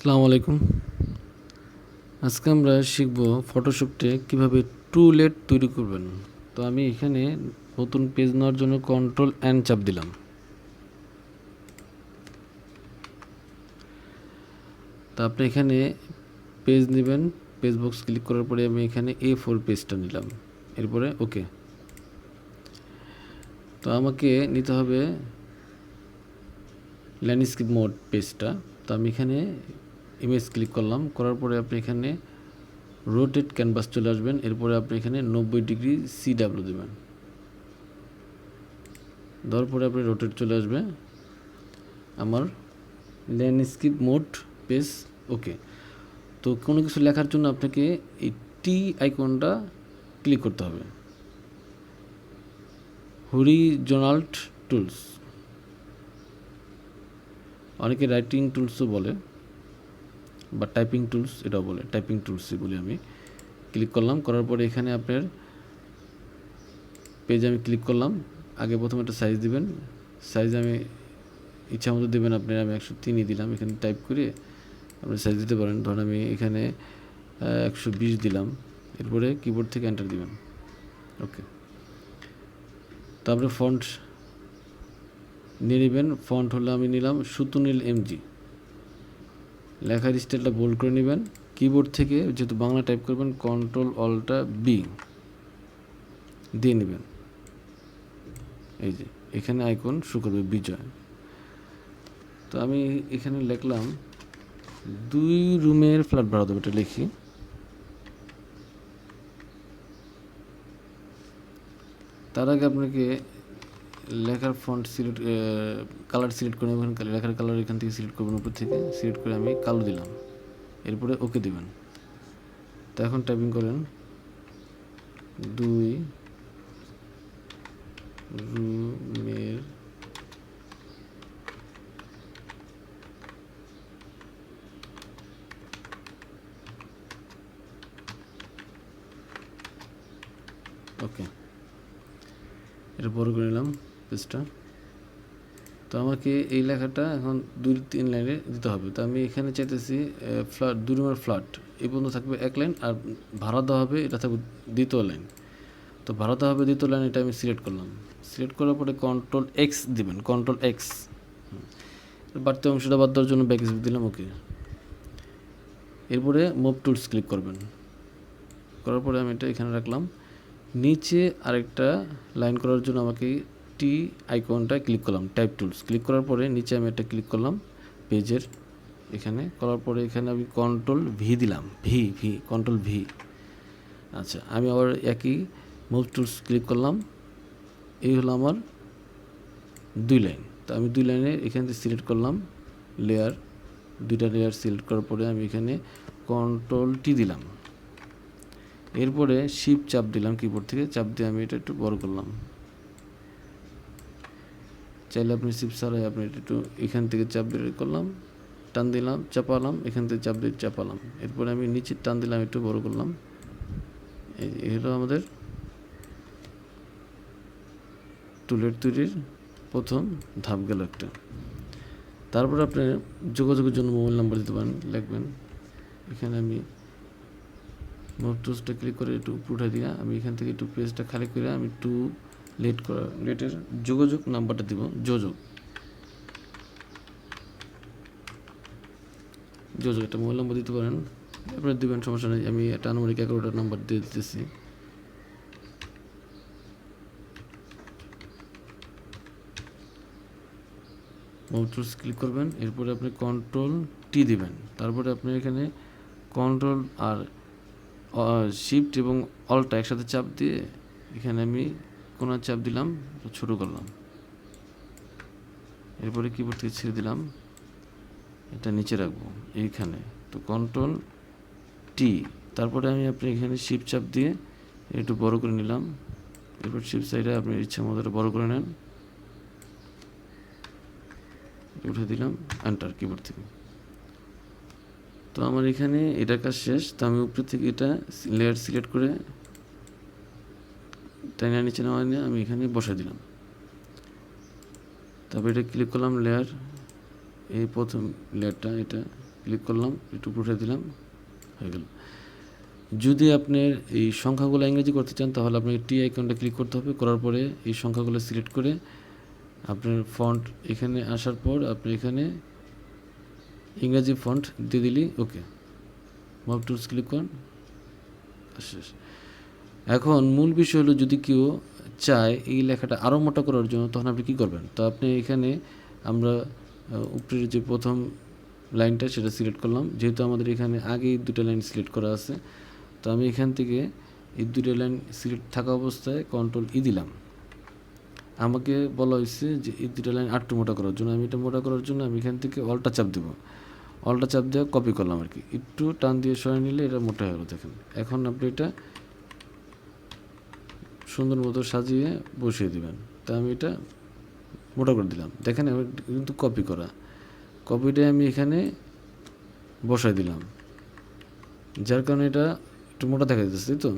আসসালামু আলাইকুম। আজকে আমরা শিখব ফটোশপটে কীভাবে টুলেট তৈরি করবেন। তো আমি এখানে নতুন পেজ নেওয়ার জন্য কন্ট্রোল অ্যান চাপ দিলাম। তা আপনি এখানে পেজ নেবেন পেজ বক্স ক্লিক করার পরে আমি এখানে এ ফোর পেজটা নিলাম। এরপরে ওকে তো আমাকে নিতে হবে ল্যান্ডস্কেপ মোড পেজটা তো আমি এখানে ইমেজ ক্লিক করলাম। করার পরে আপনি এখানে রোটেট ক্যানভাস চলে আসবেন। এরপরে আপনি এখানে নব্বই ডিগ্রি সি ডাব্লু দেবেন। দেওয়ার পরে আপনি রোটেট চলে আসবে। আমার ল্যান্ডস্কেপ মোড পেজ ওকে। তো কোনো কিছু লেখার জন্য আপনাকে এই টি আইকনটা ক্লিক করতে হবে। হরিজোনাল্ট টুলস অনেকে রাইটিং টুলসও বলে। বা টাইপিং টুলস এটাও বলে টাইপিং টুলসই বলি আমি। ক্লিক করলাম, করার পরে এখানে আপনার পেজে আমি ক্লিক করলাম। আগে প্রথমে একটা সাইজ দিবেন। সাইজ আমি ইচ্ছা মতো দেবেন আপনি, আমি একশো তিনই দিলাম। এখানে টাইপ করে আপনি সাইজ দিতে পারেন। ধরুন আমি এখানে একশো বিশ দিলাম। এরপরে কিবোর্ড থেকে এন্টার দিবেন। ওকে তারপরে ফন্ট নিয়ে নেবেন। ফন্ট হলো আমি নিলাম সুতুনীল এমজি লেখার স্টাইলটা বোল্ড করে নেবেন। কিবোর্ড থেকে যেহেতু বাংলা টাইপ করবেন কন্ট্রোল অলটা বি দিয়ে নেবেন। এই যে, এখানে আইকন শু করবে বিজয়। তো আমি এখানে লিখলাম, দুই রুমের ফ্ল্যাট ভাড়া দেবো, এটা লিখি। তার আগে আপনাকে লেখার ফন্ট সিলেক্ট কালার সিলেক্ট করে নেবেন লেখার কালার এখান থেকে সিলেক্ট করবেন উপর থেকে সিলেক্ট করে আমি কালো দিলাম। এরপরে ওকে দিবেন। তো এখন টাইপিং করেন। দুই, রুমের ওকে এটা বড় করে নিলাম। পেজটা তো আমাকে এই লেখাটা এখন দুই তিন লাইনে দিতে হবে। তো আমি এখানে চাইতেছি ফ্ল্যাট দুই রুমের ফ্ল্যাট এই পর্যন্ত থাকবে এক লাইন আর ভাড়া দেওয়া হবে, এটা থাকবে দ্বিতীয় লাইন। তো ভাড়া দেওয়া হবে দ্বিতীয় লাইন, এটা আমি সিলেক্ট করলাম। সিলেক্ট করার পরে কন্ট্রোল এক্স দিবেন কন্ট্রোল এক্স বাড়তি অংশটা বাদ দেওয়ার জন্য ব্যাক দিলাম ওকে এরপরে মুভ টুলস ক্লিক করবেন। করার পরে আমি এটা এখানে রাখলাম। নিচে আরেকটা লাইন করার জন্য আমাকে টি আইকনটা ক্লিক করলাম টাইপ টুলস ক্লিক করার পরে নিচে আমি একটা ক্লিক করলাম পেজের এখানে। করার পরে এখানে আমি কন্ট্রোল ভি দিলাম ভি ভি কন্ট্রোল ভি আচ্ছা আমি আবার একই মুভ টুলস ক্লিক করলাম, এই হলো আমার দুই লাইন তো আমি দুই লাইনে এখান থেকে সিলেক্ট করলাম লেয়ার দুইটা লেয়ার সিলেক্ট করার পরে আমি এখানে কন্ট্রোল টি দিলাম। এরপরে শিপ চাপ দিলাম কিবোর্ড থেকে, চাপ দিয়ে আমি এটা একটু বড় করলাম। চাইলে আপনি শিপ ছাড়াই আপনি একটু এখান থেকে চাপ বের করলাম, টান দিলাম, চাপালাম, এখান থেকে চাপ দিয়ে চাপালাম। এরপরে আমি নিচে টান দিলাম একটু বড় করলাম। এই হলো আমাদের টুলেট তৈরির প্রথম ধাপ গেল একটা। তারপর আপনি যোগাযোগের জন্য মোবাইল নাম্বার দিতে পারেন, লিখবেন। এখানে আমি মোট টুসটা ক্লিক করে একটু উঠে দিয়া, আমি এখান থেকে একটু পেজটা খালি করে আমি টু লেট করা লেটের যোগাযোগ নাম্বারটা দিব, যোগাযোগ। যোগাযোগ, একটা মোবাইল নাম্বার দিতে পারেন। আপনার দেবেন, সমস্যা নেই, আমি একটা আনুমানিক এগারোটা নাম্বার দিয়ে দিতেছি। টুলস ক্লিক করবেন, এরপরে আপনি কন্ট্রোল টি দিবেন। তারপরে আপনি এখানে কন্ট্রোল আর শিফট এবং অলটা একসাথে চাপ দিয়ে এখানে আমি কোনো চাপ দিলাম ছোটো করলাম। এরপরে কিবোর্ড থেকে ছেড়ে দিলাম। এটা নিচে রাখব, এইখানে। তো কন্ট্রোল টি তারপরে আমি আপনি এখানে শিপ চাপ দিয়ে একটু বড় করে নিলাম। এরপর শিপ সাইডে আপনি ইচ্ছা মতো বড় করে নেন। উঠে দিলাম এন্টার কিবোর্ড থেকে। তো আমার এখানে এটার কাজ শেষ। তো আমি উপর থেকে এটা লেয়ার সিলেক্ট করে টাইনা নিচে নেওয়া নিয়ে আমি এখানে বসে দিলাম। তারপর এটা ক্লিক করলাম লেয়ার এই প্রথম লেয়ারটা এটা ক্লিক করলাম, একটু উঠে দিলাম, হয়ে গেল। যদি আপনার এই সংখ্যাগুলো ইংরেজি করতে চান, তাহলে আপনাকে টি আইকনটা ক্লিক করতে হবে। করার পরে এই সংখ্যাগুলো সিলেক্ট করে আপনার ফন্ট এখানে আসার পর আপনি এখানে ইংরাজি ফন্ট দিয়ে দিলি ওকে মব টুলস ক্লিক করুন শেষ এখন মূল বিষয় হলো যদি কেউ চায় এই লেখাটা আরও মোটা করার জন্য, তখন আপনি কী করবেন? তো আপনি এখানে আমরা উপরের যে প্রথম লাইনটা সেটা সিলেক্ট করলাম। যেহেতু আমাদের এখানে আগেই দুটো লাইন সিলেক্ট করা আছে, তো আমি এখান থেকে এই দুটো লাইন সিলেক্ট থাকা অবস্থায় কন্ট্রোল ই দিলাম। আমাকে বলা হয়েছে যে এই দুটো লাইন আটটু মোটা করার জন্য। আমি এটা মোটা করার জন্য আমি এখান থেকে অলটা চাপ দেবো। অলটা চাপ দিয়ে কপি করলাম আর কি একটু টান দিয়ে সরাই নিলে এটা মোটা হয়ে গেলো, দেখেন। এখন আপনি এটা সুন্দর মতো সাজিয়ে বসিয়ে দিবেন। তা আমি এটা মোটা করে দিলাম। দেখেন, এবার কিন্তু কপি করা। কপিটা আমি এখানে বসাই দিলাম। যার কারণে এটা একটু মোটা দেখা যাচ্ছে, তাই তো?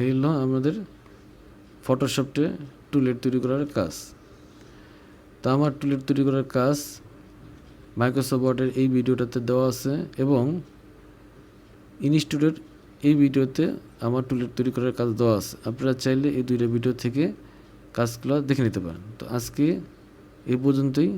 এই হলো আমাদের ফটোশপটে টুলেট তৈরি করার কাজ। তা আমার টুলেট তৈরি করার কাজ মাইক্রোসফট ওয়ার্ডের এই ভিডিওটাতে দেওয়া আছে এবং ইনস্টিটিউটের এই ভিডিওতে আমার টুলেট তৈরি করার কাজ দেওয়া আছে। আপনারা চাইলে এই দুইটা ভিডিও থেকে কাজগুলো দেখে নিতে পারেন। তো আজকে এই পর্যন্তই।